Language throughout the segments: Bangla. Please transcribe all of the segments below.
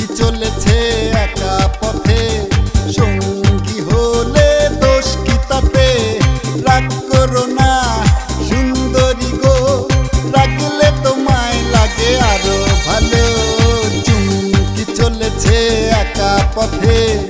চুমকি চলেছে একা পথে। সঙ্গী হলে দোষ কি তাতে? রাগ করো না, সুন্দরী গো। রাখলে তোমায় লাগে আরও ভালো। চুমকি চলেছে একা পথে।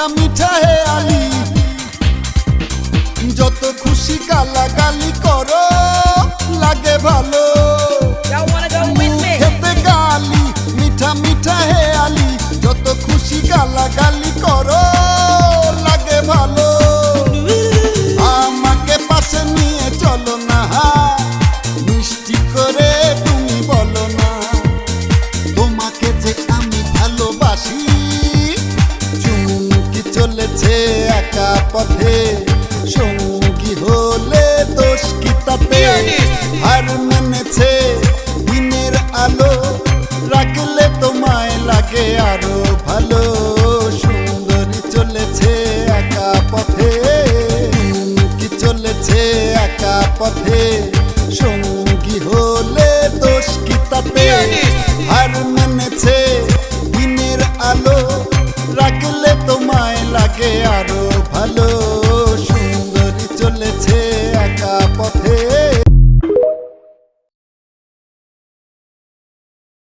মিঠা মিঠা হে আলি। যত খুশি গালাগালি করো। সঙ্গী হলে দোষ কি তাতে? মেনেছে দিনের আলো রাখলে তোমায় লাগে আরও ভালো। সুন্দরী চলেছে